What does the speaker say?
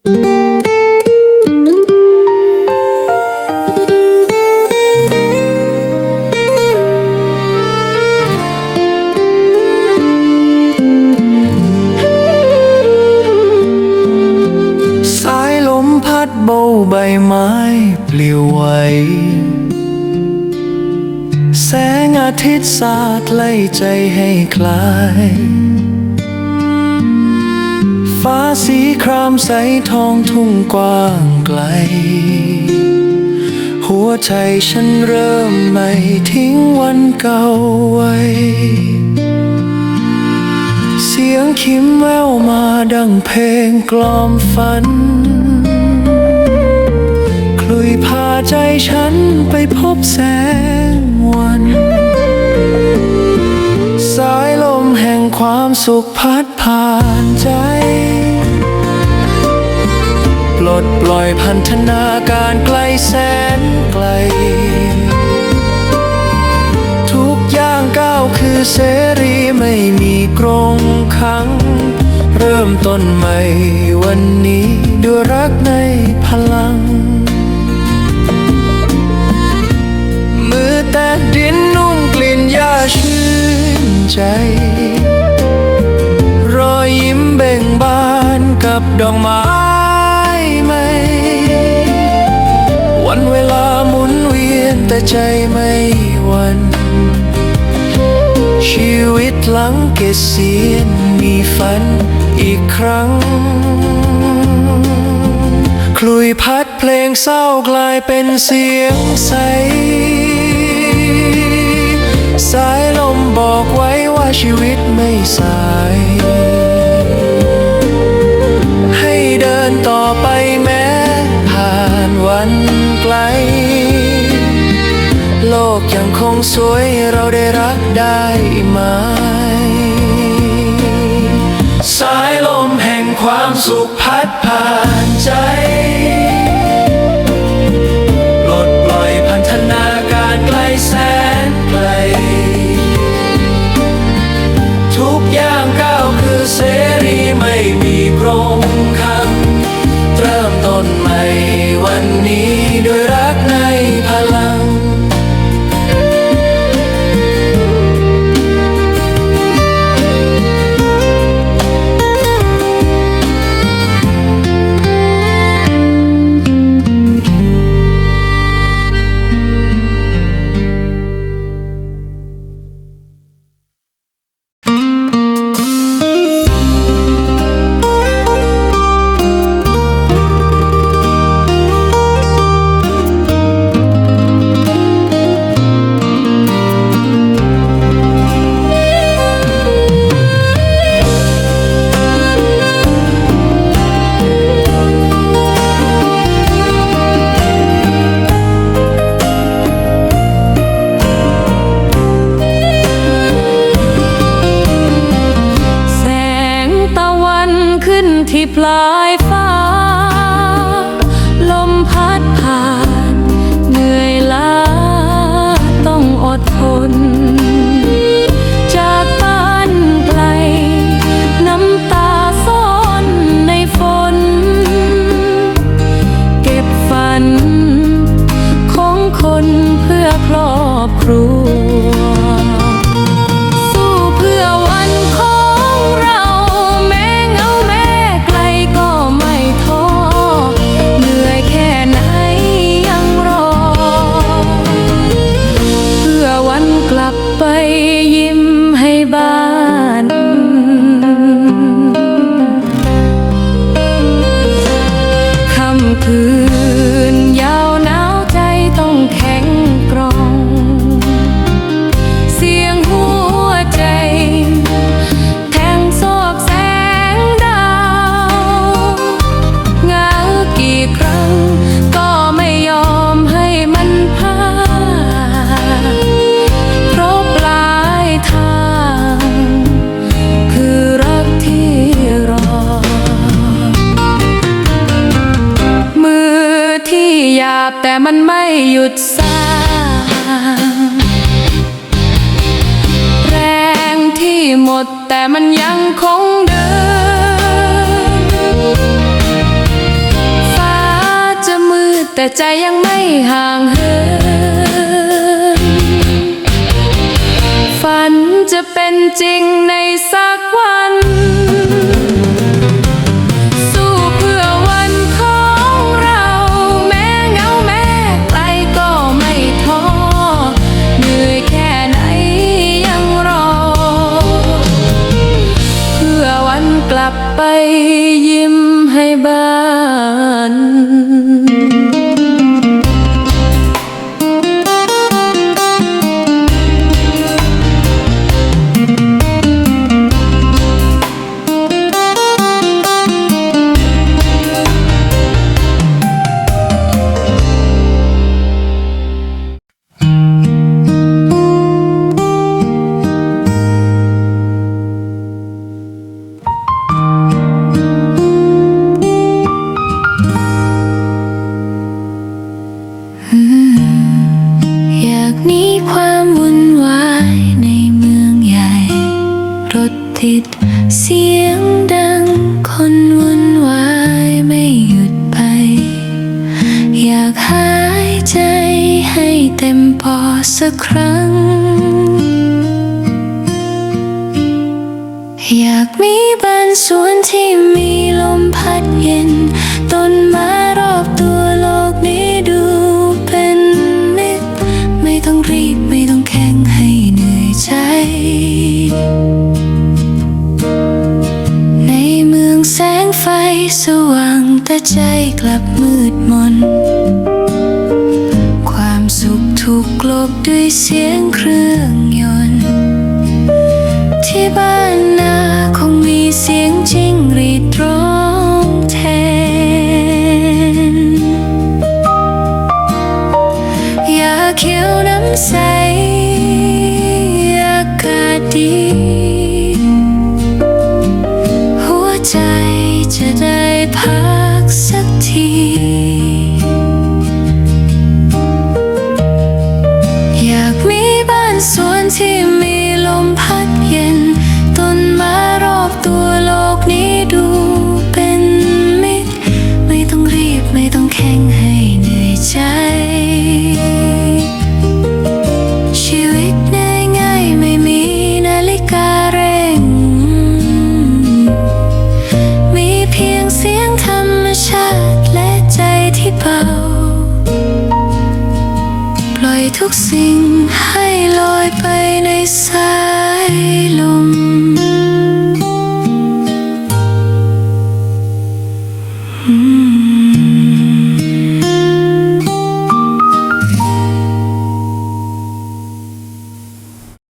สายลมพัดเบาใบไม้ปลิวไหวแสงอาทิตย์สาดไล่ใจให้คลาย ฟ้าสีครามใสทองทุ่งกว้างไกล หัวใจฉันเริ่มไม่ทิ้งวันเก่าไว้ เสียงคิมแววมาดังเพลงกล่อมฝัน คลุยพาใจฉันไปพบแสงวัน สาย ความสุขพัดผ่านใจ ปลดปล่อยพันธนาการไกลแสนไกล ทุกอย่างก้าวคือเสรีไม่มีกรงขัง เริ่มต้นใหม่วันนี้ด้วยรักในพลัง มือแต่ดินนุ่มกลิ่นยาชื่นใจ ใจไม่หวันชีวิตหลังเกษียณมีฝันอีกครั้ง คลุยพัดเพลงเศร้ากลายเป็นเสียงใส สายลมบอกไว้ว่าชีวิตไม่สาย ให้เดินต่อไป กยังคงสวยเราได้รักได้ไหม สายลมแห่งความสุข ขึ้ แต่มันยังคงเดิมฟ้าจะมืดแต่ใจยังไม่ห่างเหิน ฝันจะเป็นจริง ด เสียงดังคนวุ่นวายไม่หยุดไป อยากหายใจให้เต็มปอดสักครั้ง อยากมีบ้านสวนที่มีลมพัดเย็นต้นไม้รอบ สียงเครื่องยนต์ ที่บ้านนาคงมีเสียงจิ้งหรีดร้องแทนอยากเขียวน้ำใสอากาศดี มีลมพัดเย็น ต้นไม้รอบตัวโลกนี้ดูเป็นมิตร ไม่ต้องรีบไม่ต้องแข่งให้เหนื่อยใจ ชีวิตง่ายๆไม่มีนาฬิกาเร่ง มีเพียงเสียงธรรมชาติและใจที่เบา ปล่อยทุกสิ่งให้